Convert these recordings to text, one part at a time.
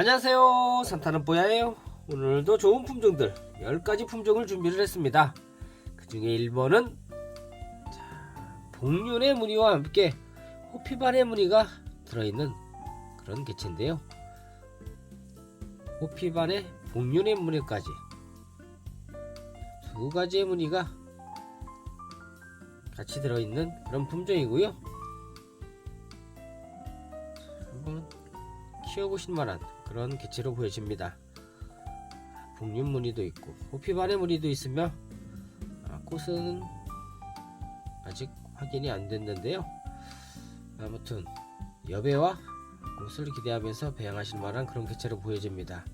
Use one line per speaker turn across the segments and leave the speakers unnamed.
안녕하세요. 산타는 뽀야예요. 오늘도 좋은 품종들 10가지 품종을 준비를 했습니다. 그 중에 1번은 복륜의 무늬와 함께 호피반의 무늬가 들어있는 그런 개체인데요. 호피반의 복륜의 무늬까지 두 가지의 무늬가 같이 들어있는 그런 품종이고요. 한번 키워보실 만한 그런 개체로 보여집니다. 복륜 무늬도 있고 호피반의 무늬도 있으며 아, 꽃은 아직 확인이 안 됐는데요. 아무튼 여배와 꽃을 기대하면서 배양하실 만한 그런 개체로 보여집니다.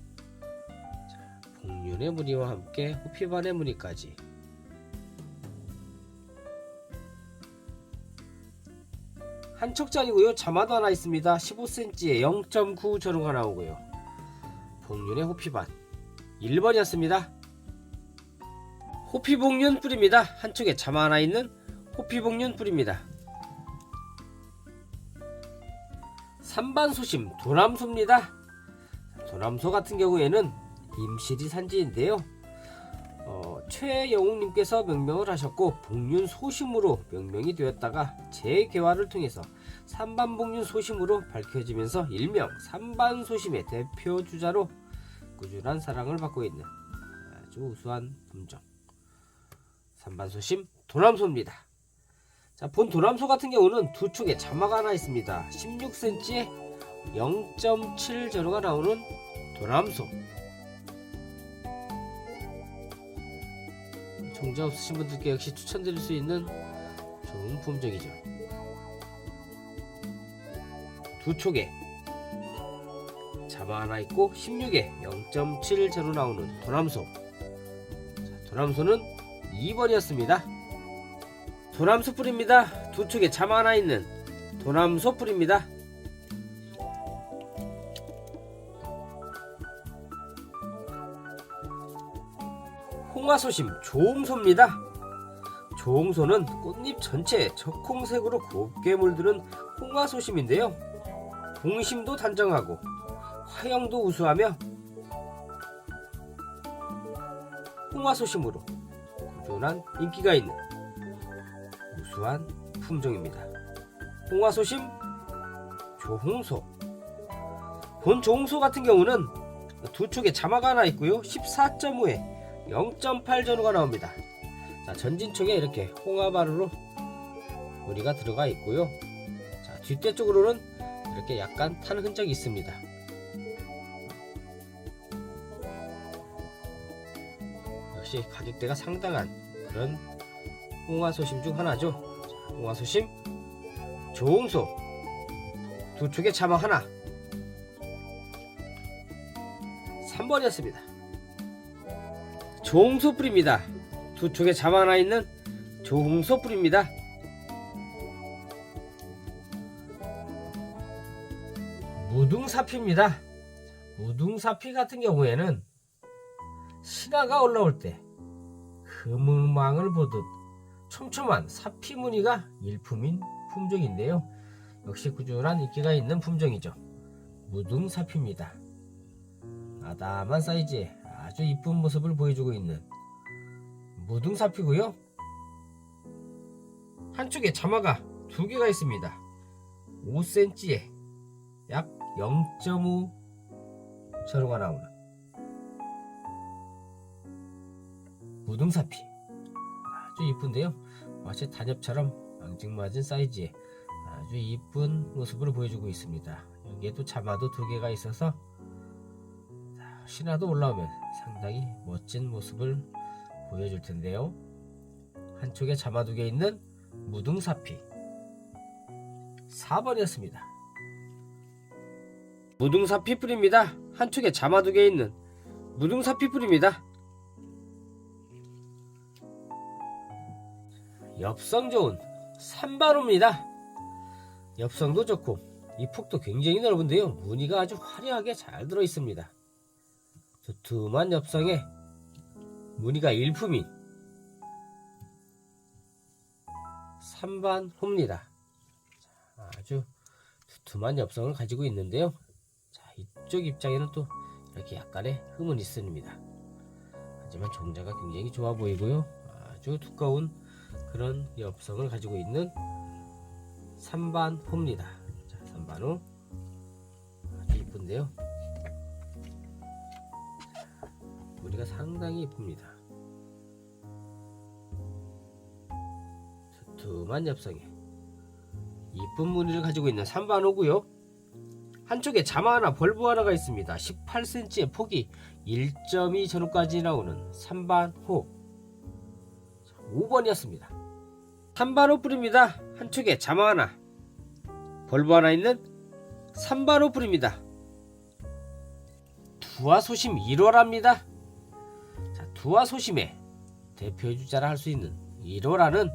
자, 복륜의 무늬와 함께 호피반의 무늬까지 한 척짜리고요. 자마도 하나 있습니다. 15cm에 0.9 전후가 나오고요. 복륜의 호피반 1번이었습니다. 호피복륜 뿌립니다. 한쪽에 자마 하나 있는 호피복륜 뿌립니다. 3반 소심 도남소입니다. 도남소 같은 경우에는 임실이 산지인데요. 어, 최영웅님께서 명명을 하셨고 복륜 소심으로 명명이 되었다가 재개화를 통해서 삼반복륜 소심으로 밝혀지면서 일명 삼반소심의 대표 주자로 꾸준한 사랑을 받고 있는 아주 우수한 품종 삼반소심 도남소입니다. 자, 본 도남소 같은 경우는 두 축에 자마가 하나 있습니다. 16cm에 0.7 전후가 나오는 도남소 종자 없으신 분들께 역시 추천드릴 수 있는 좋은 품종이죠. 두 촉에 자마 하나 있고 16에 0.7 제로 나오는 도남소. 자, 도남소는 2번이었습니다. 도남소 뿌립니다. 두 촉에 자마 하나 있는 도남소 뿌립니다. 홍화소심 조홍소입니다. 조홍소는 꽃잎 전체에 적홍색으로 곱게 물드는 홍화소심인데요. 공심도 단정하고 화형도 우수하며 홍화 소심으로 꾸준한 인기가 있는 우수한 품종입니다. 홍화 소심 조홍소 본 조홍소 같은 경우는 두 축에 자마가 하나 있고요. 14.5에 0.8 전후가 나옵니다. 자, 전진촉에 이렇게 홍화바루로 무늬가 들어가 있고요. 자, 뒷대 쪽으로는 이렇게 약간 탄 흔적이 있습니다. 역시 가격대가 상당한 그런 홍화소심 중 하나죠. 자, 홍화소심 조홍소 두 축에 자막 하나 3번이었습니다. 조홍소 뿌립니다. 두 쪽에 자마 하나 있는 조홍소 뿌립니다. 무둥사피입니다. 무둥사피 같은 경우에는 신화가 올라올 때 금음왕을 보듯 촘촘한 사피 무늬가 일품인 품종인데요. 역시 꾸준한 인기가 있는 품종이죠. 무둥사피입니다. 아담한 사이즈에 아주 이쁜 모습을 보여주고 있는 무등사피고요. 한쪽에 자마가 두 개가 있습니다. 5cm에 약 0.5 전후가 나오는 무등사피 아주 이쁜데요. 마치 단엽처럼 앙증맞은 사이즈에 아주 이쁜 모습을 보여주고 있습니다. 여기에도 자마도 두 개가 있어서 신화도 올라오면 상당히 멋진 모습을 보여줄 텐데요. 한쪽에 자마 두 개 있는 무등사피 4번이었습니다. 무등사피 뿌립니다. 한쪽에 자마두개 있는 무등사피 뿌립니다. 엽성 좋은 산바로입니다. 엽성도 좋고 이 폭도 굉장히 넓은데요. 무늬가 아주 화려하게 잘 들어 있습니다. 두툼한 엽성에 무늬가 일품인 3반 호입니다. 아주 두툼한 엽성을 가지고 있는데요. 자, 이쪽 입장에는 또 이렇게 약간의 흠은 있습니다. 하지만 종자가 굉장히 좋아 보이고요. 아주 두꺼운 그런 엽성을 가지고 있는 삼반호입니다. 자, 삼반호 아주 이쁜데요. 무늬가 상당히 이쁩니다. 두툼한 엽성에 이쁜 무늬를 가지고 있는 삼반호고요. 한쪽에 자마 하나, 벌브 하나가 있습니다. 18cm의 폭이 1.2 전후까지 나오는 삼반호 5번이었습니다. 삼반호 뿌립니다. 한쪽에 자마 하나, 벌브 하나 있는 삼반호 뿌립니다. 두화 소심 1호랍니다. 자, 두화 소심의 대표 주자라 할 수 있는 1호라는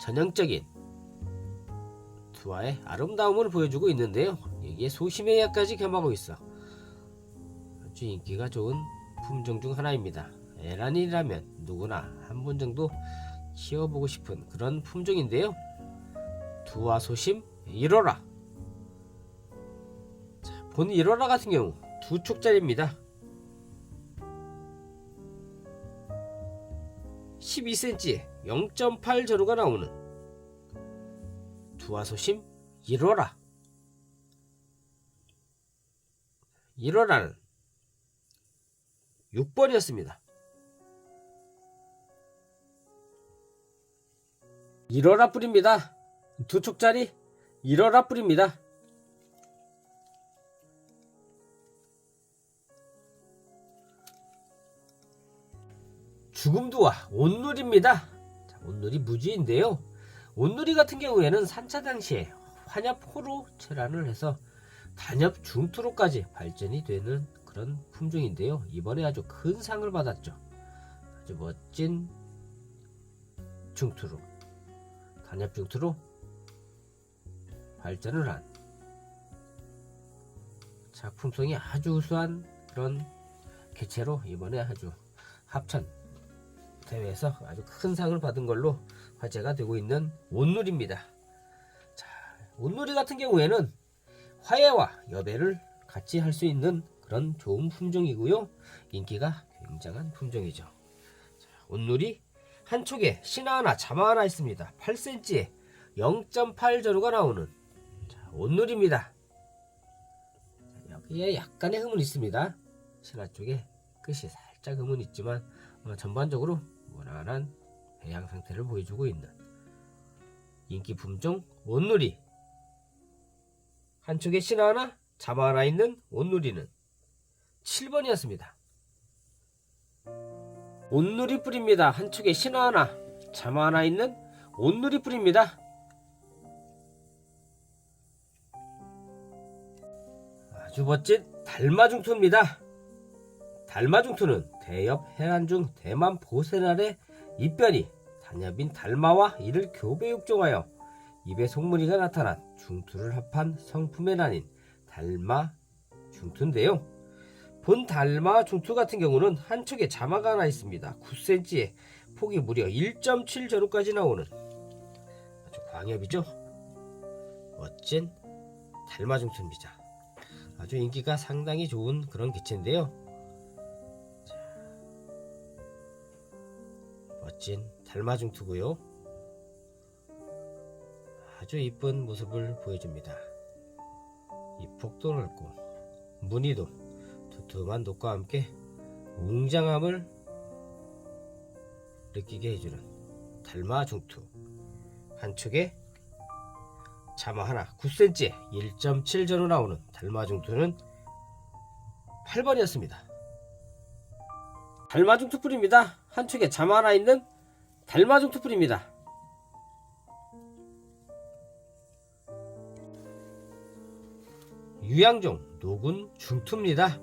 전형적인 두화의 아름다움을 보여주고 있는데요. 여기에 소심의 약까지 겸하고 있어. 아주 인기가 좋은 품종 중 하나입니다. 에란이라면 누구나 한 번 정도 키워보고 싶은 그런 품종인데요. 두화 소심 1호라. 자, 본 1호라 같은 경우 두 촉짜리입니다. 12cm에 0.8 전후가 나오는 두화소심 1호라. 1호라는 6번이었습니다. 1호라 뿌립니다. 두 촉짜리 1호라 뿌립니다. 죽음두와 온누리입니다. 자, 온누리 무지인데요 온누리 같은 경우에는 산차 당시에 환엽 호로 체란을 해서 단엽 중투로까지 발전이 되는 그런 품종인데요. 이번에 아주 큰 상을 받았죠. 아주 멋진 중투로 단엽 중투로 발전을 한 작품성이 아주 우수한 그런 개체로 이번에 아주 합천 대회에서 아주 큰 상을 받은 걸로 화제가 되고 있는 온누리입니다. 자, 온누리 같은 경우에는 화해와 여배를 같이 할 수 있는 그런 좋은 품종이고요. 인기가 굉장한 품종이죠. 자, 온누리 한쪽에 신화 하나, 자마 하나 있습니다. 8cm에 0.8 전후가 나오는 자, 온누리입니다. 자, 여기에 약간의 흠은 있습니다. 신화 쪽에 끝이 살짝 흠은 있지만 어, 전반적으로 무난한 배양 상태를 보여주고 있는 인기 품종 온누리. 한쪽에 신화 하나 자마 하나 있는 온누리는 7번이었습니다. 온누리 뿌립니다. 한쪽에 신화 하나 자마 하나 있는 온누리 뿌립니다. 아주 멋진 달마중투입니다 달마중투는 대엽 해안중 대만 보세날의 입변이 단엽인 달마와 이를 교배 육종하여 입에 속무늬가 나타난 중투를 합한 성품의 난인 달마 중투인데요. 본 달마 중투 같은 경우는 한쪽에 자마가 하나 있습니다. 9cm에 폭이 무려 1.7 전후까지 나오는 아주 광엽이죠. 멋진 달마 중투입니다. 아주 인기가 상당히 좋은 그런 개체인데요. 멋진 달마중투고요. 아주 이쁜 모습을 보여줍니다. 이 폭도 넓고 무늬도 두툼한 녹과 함께 웅장함을 느끼게 해주는 달마중투 한쪽에 자마 하나 9cm에 1.7 전후 나오는 달마중투는 8번이었습니다. 달마중투 뿌립니다. 한쪽에 잠 하나 있는 달마중투 뿌립니다. 유양종 노군 중투입니다.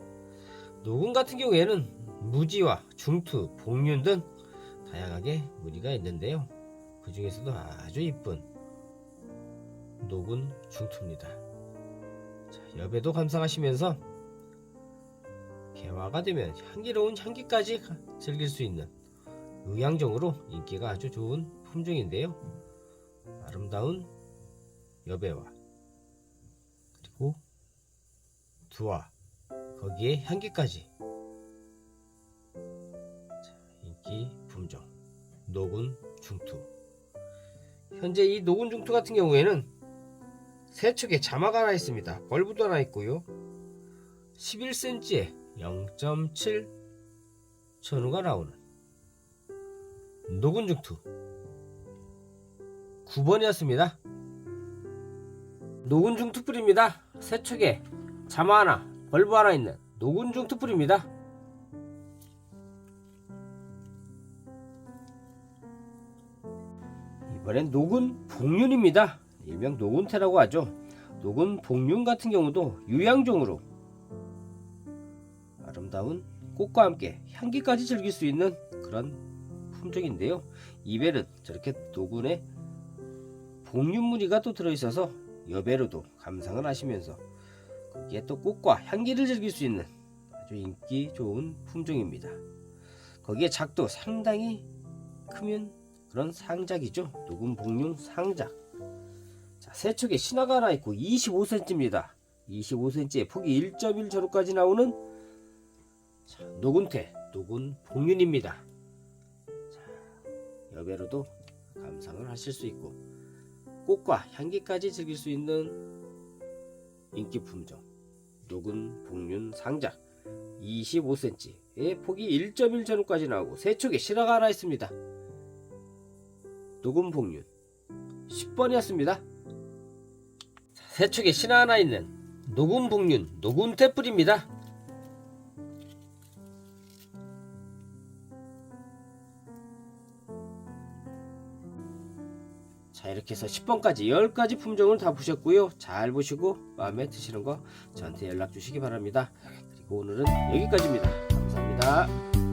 노군 같은 경우에는 무지와 중투, 복륜 등 다양하게 무늬가 있는데요. 그 중에서도 아주 이쁜 노군 중투입니다. 자, 여배도 감상하시면서 개화가 되면 향기로운 향기까지 가- 즐길 수 있는 의양종으로 인기가 아주 좋은 품종인데요. 아름다운 여배와 그리고 두화 거기에 향기까지. 자, 인기 품종 노군 중투. 현재 이 노군 중투 같은 경우에는 세 축에 자마가 하나 있습니다. 벌브도 하나 있고요. 11cm에 0.7 천우가 나오는 노군 중투 9번이었습니다 노군 중투 뿌립니다 세 축에 자마 하나 벌브 하나 있는 노군 중투 뿌립니다 이번엔 녹은 복륜입니다. 일명 녹은태라고 하죠. 녹은 복륜 같은 경우도 유양종으로 아름다운 꽃과 함께 향기까지 즐길 수 있는 그런 품종인데요. 이벨은 저렇게 녹은에 복륜 무늬가 또 들어있어서 여배로도 감상을 하시면서 거기에 또 꽃과 향기를 즐길 수 있는 아주 인기 좋은 품종입니다. 거기에 작도 상당히 크면 그런 상작이죠. 녹음 복륜 상작. 자, 세척에 신화가 하나 있고 25cm입니다. 25cm에 폭이 1.1 저로까지 나오는 자, 녹은태, 녹은 복륜입니다. 자, 여배로도 감상을 하실 수 있고 꽃과 향기까지 즐길 수 있는 인기 품종 녹은 복륜 상작 25cm에 폭이 1.1 전후까지 나오고 세척에 신화가 하나 있습니다. 녹음 복륜 10번이었습니다. 세축에 신화 하나 있는 녹음 복륜 녹음 태풀입니다. 이렇게 해서 10번까지 10가지 품종을 다 보셨고요. 잘 보시고 마음에 드시는 거 저한테 연락 주시기 바랍니다. 그리고 오늘은 여기까지입니다. 감사합니다.